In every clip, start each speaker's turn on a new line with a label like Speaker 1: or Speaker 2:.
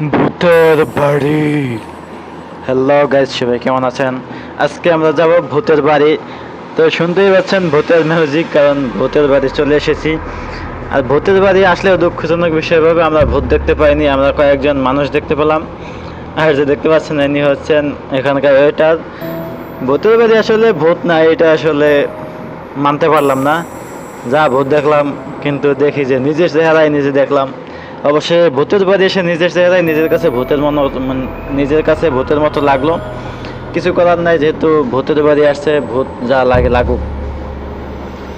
Speaker 1: ভূতের বাড়ি। Hello guys সবাই কেমন আছেন? আজকে আমরা যাব ভূতের বাড়ি। তো শুনতেই পাচ্ছেন ভূতের মিউজিক কারণ ভূতের বাড়ি চলে এসেছি। আর ভূতের বাড়ি আসলেও দুঃখজনক বিষয় ভাবে আমরা ভূত দেখতে পাইনি, আমরা কয়েকজন মানুষ দেখতে পেলাম। আর যে দেখতে পাচ্ছেন, ইনি হচ্ছেন এখানকার ওয়েটার ভূতের বাড়ি আসলে ভূত না, এটা আসলে মানতে পারলাম না। যা ভূত দেখলাম, কিন্তু দেখি যে নিজের চেহারায় নিজে দেখলাম। অবশ্যই ভূতের বাড়ি এসে নিজের চেহারায় নিজের কাছে ভূতের মনো মানে নিজের কাছে ভূতের মতো লাগল। কিছু করার নাই, যেহেতু ভূতের বাড়ি আসছে, ভূত যা লাগে লাগুক।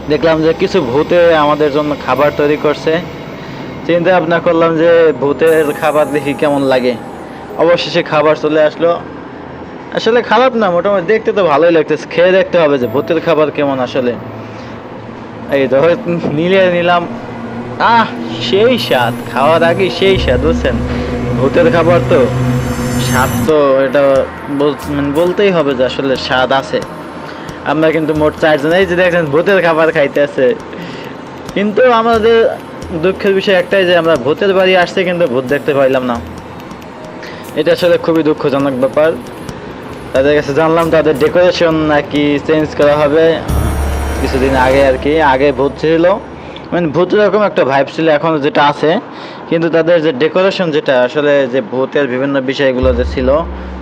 Speaker 1: দেখলাম যে কিছু ভূতে আমাদের জন্য খাবার তৈরি করছে। চিন্তা ভাবনা করলাম যে ভূতের খাবার দেখি কেমন লাগে। অবশেষে খাবার চলে আসলো। আসলে খারাপ না, মোটামুটি দেখতে তো ভালোই লাগতেছে। খেয়ে দেখতে হবে যে ভূতের খাবার কেমন আসলে। এই তো নিলে নিলাম। আহ, সেই স্বাদ, খাওয়ার আগে সেই স্বাদ, বুঝছেন? ভূতের খাবার তো স্বাদ তো এটা মানে বলতেই হবে যে আসলে স্বাদ আছে। আমরা কিন্তু মোট চারজন, এই যে দেখছেন, ভূতের খাবার খাইতেছে কিন্তু আমাদের দুঃখের বিষয় একটাই যে আমরা ভূতের বাড়ি আসছে কিন্তু ভূত দেখতে পাইলাম না। এটা আসলে খুবই দুঃখজনক ব্যাপার। তাদের কাছে জানলাম তাদের ডেকোরেশন নাকি চেঞ্জ করা হবে। কিছুদিন আগে আর কি, আগে ভূত ছিল। মানে ভূত এরকম একটা ভাইব ছিল, এখন যেটা আছে। কিন্তু তাদের যে ডেকোরেশন যেটা, আসলে যে ভূতের বিভিন্ন বিষয়গুলো যে ছিল,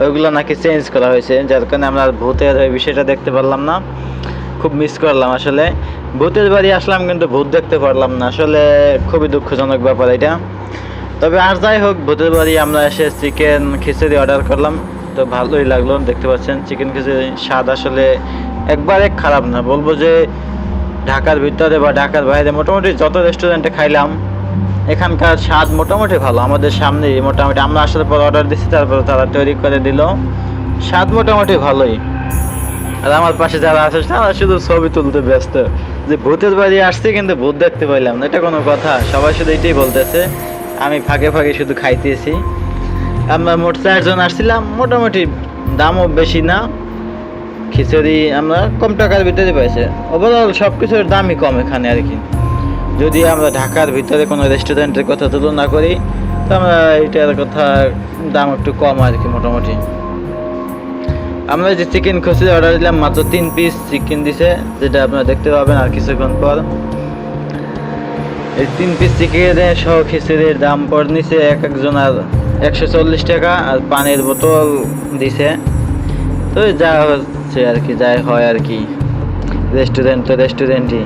Speaker 1: ওইগুলো নাকি চেঞ্জ করা হয়েছে। যার কারণে আমরা ভূতের ওই বিষয়টা দেখতে পারলাম না। খুব মিস করলাম আসলে। ভূতের বাড়ি আসলাম কিন্তু ভূত দেখতে পারলাম না। আসলে খুবই দুঃখজনক ব্যাপার এটা। তবে আর যাই হোক, ভূতের বাড়ি আমরা এসে চিকেন খিচুড়ি অর্ডার করলাম। তো ভালোই লাগল, দেখতে পাচ্ছেন। চিকেন খিচুড়ি স্বাদ আসলে একবারে খারাপ না। বলব যে ঢাকার ভিতরে বা ঢাকার বাইরে মোটামুটি যত রেস্টুরেন্টে খাইলাম, এখানকার স্বাদ মোটামুটি ভালো। আমাদের সামনে মোটামুটি আমরা আসার পর অর্ডার দিচ্ছি তারপরে তারা তৈরি করে দিল। স্বাদ মোটামুটি ভালোই। আর আমার পাশে যারা আছে, তারা শুধু ছবি তুলতে ব্যস্ত। যে ভূতের বাড়ি আসছে কিন্তু ভূত দেখতে পাইলাম না, এটা কোনো কথা। সবাই শুধু এটাই বলতেছে, আমি ফাঁকে ফাঁকে শুধু খাইতেছি। আমরা মোট চারজন আসছিলাম, মোটামুটি দামও বেশি না। খিচুড়ি আমরা কম টাকার ভিতরে পাইছে। ওভারঅল সব কিছুর দামই কম এখানে আর কি। যদি আমরা ঢাকার ভিতরে কোনো রেস্টুরেন্টের কথা তুলনা করি, তো আমরা এটার কথা দাম একটু কম আর কি মোটামুটি। আমরা যে চিকেন খুচরি অর্ডার দিলাম, মাত্র তিন পিস চিকেন দিছে, যেটা আপনারা দেখতে পাবেন আর কিছুক্ষণ পর। এই তিন পিস চিকেন সহ খিচুড়ির দাম পর নিছে এক একজন আর একশো চল্লিশ টাকা, আর পানির বোতল দিছে। তো যা হচ্ছে আর কি, যাই হয় আর কি। রেস্টুরেন্ট তো রেস্টুরেন্টই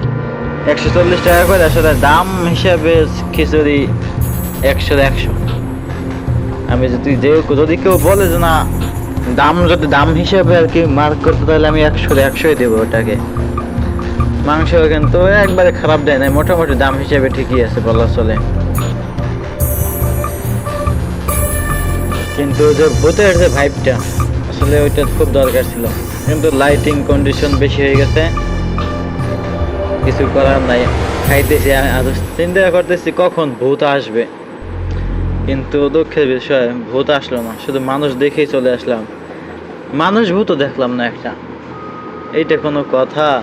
Speaker 1: একশো চল্লিশ টাকা করে আসলে দাম হিসাবে খিচুড়ি একশো একশো। আমি যদি যে যদি কেউ বলে যে না, দাম যদি দাম হিসাবে আর কি মার্ক করতে, তাহলে আমি একশো একশোই দেবো ওটাকে। মাংস কিন্তু একবারে খারাপ দেয় না মোটামুটি দাম হিসাবে ঠিকই আছে বলা চলে। কিন্তু যে ভূতের যে ভাইবটা আসলে ওইটা খুব দরকার ছিল। কিন্তু লাইটিং কন্ডিশন বেশি হয়ে গেছে। কিছু করার নাই। খাইতেছি চিন্তা করতেছি কখন ভূত আসবে। কিন্তু দুঃখের বিষয়, ভূত আসলো না, শুধু মানুষ দেখেই চলে আসলাম। মানুষ ভূতও দেখলাম না একটা। এইটা কোনো কথা।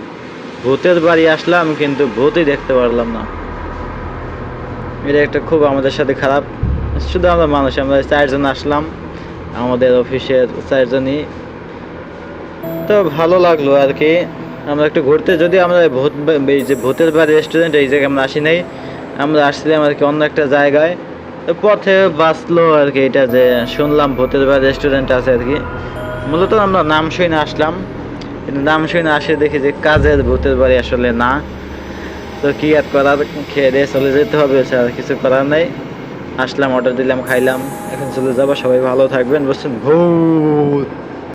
Speaker 1: ভূতের বাড়ি আসলাম, কিন্তু ভূতই দেখতে পারলাম না। এটা একটা খুব আমাদের সাথে খারাপ। শুধু আমরা মানুষ, আমরা চারজন আসলাম। আমাদের অফিসের চারজনই তো ভালো লাগল আর কি। আমরা একটু ঘুরতে, যদি আমরা ভূত, এই যে ভূতের বাড়ি রেস্টুরেন্ট এই জায়গায় আমরা আসি নাই, আমরা আসছিলাম আর কি অন্য একটা জায়গায়। পথে বাঁচলো আর কি এটা যে শুনলাম ভূতের বাড়ি রেস্টুরেন্ট আছে আর কি। মূলত আমরা নাম শুনে আসলাম। কিন্তু নাম শুনে আসে দেখি যে কাজের ভূতের বাড়ি আসলে না। তো কি আর করার, খেয়ে দিয়ে চলে যেতে হবে আর কিছু করার নেই। আসলাম অর্ডার দিলাম, খাইলাম, এখন চলে যাব, সবাই ভালো থাকবেন বুঝছেন ভূত।